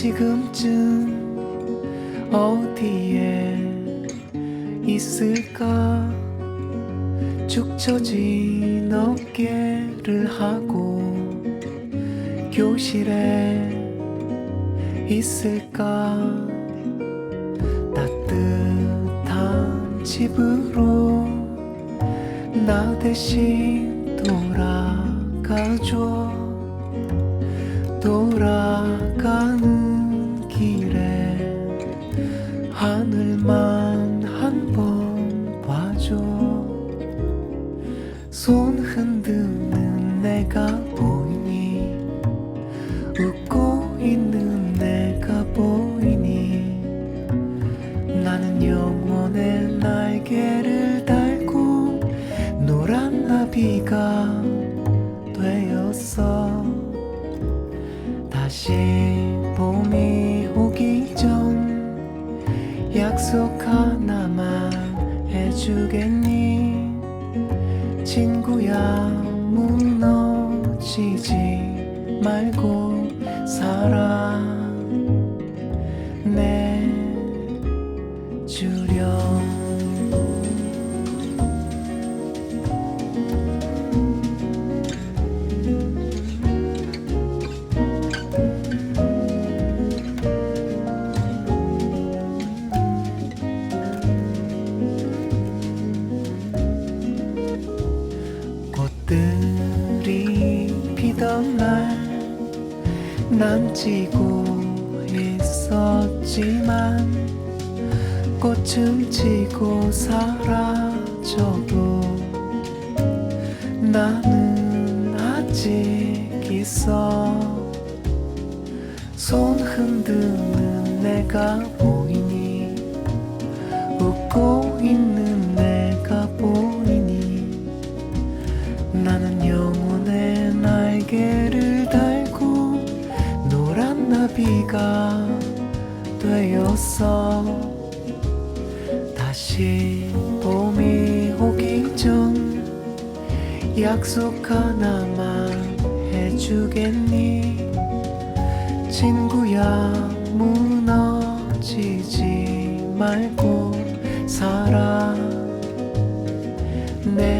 지금쯤 어디에 있을까? 축 처진 어깨를 하고 교실에 있을까? 따뜻한 집으로 나 대신 돌아가줘. 돌아가는 손 흔드는 내가 보이니? 웃고 있는 내가 보이니? 나는 영원의 날개를 달고 노란 나비가 되었어. 다시 봄이 오기 전 약속 하나만 해주겠니 친구야 무너지지 말고 살아. 내 주렴 꽃들이 피던 날 난 지고 있었지만 꽃은 지고 사라져도 나는 아직 있어. 손 흔드는 내가 보이니 웃고 있는 비가 되었어 다시 봄이 오기 전 약속 하나만 해주겠니? 친구야 무너지지 말고 살아. 내